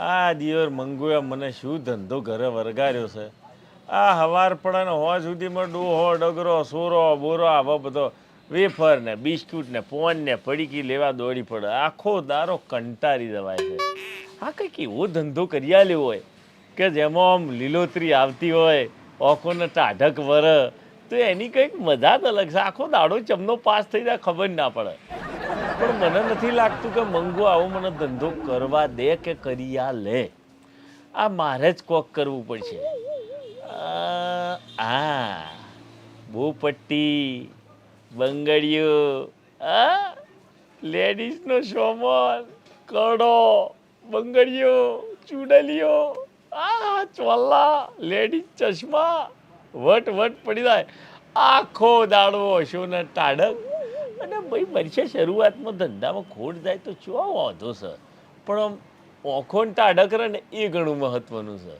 આ દિયોર મંગુએ મને શું ધંધો ઘરે વરગાર્યો છે? આ હવાર ને હોવા સુધીમાં ડોહો, ડગરો, સોરો, બોરો, આવો બધો વેફર ને બિસ્કુટ ને પોન ને પડીકી લેવા દોડી પડે. આખો દારો કંટાળી દેવાય છે. આ કંઈક એવો ધંધો કર્યા લેવો હોય? કે જેમાં આમ લીલોતરી આવતી હોય ઓખોને ટાઢક વર. તો એની કંઈક મજા જ અલગ છે. આખો દાડો ચમનો પાસ થઈ જાય, ખબર ના પડે. પણ મને નથી લાગતું કે મંગુ આવો મને ધંધો કરવા દે કે કરી આ લે. આ મારે જ કોક કરવું પડશે. આ બહુપટ્ટી, બંગડીઓ, આ, લેડીઝનો શોમલ, કડો, બંગડીઓ, ચૂડલીઓ, આ, ચોલ્લા, લેડીઝ ચશ્મા, વટ વટ પડી જાય. આખો દાડો શું ને ટાઢક અને ભાઈ બનશે શરૂઆતમાં ધંધામાં ખોટ જાય તો ચો વાંધો, સર. પણ આમ ઓખો ને એ ઘણું મહત્વનું છે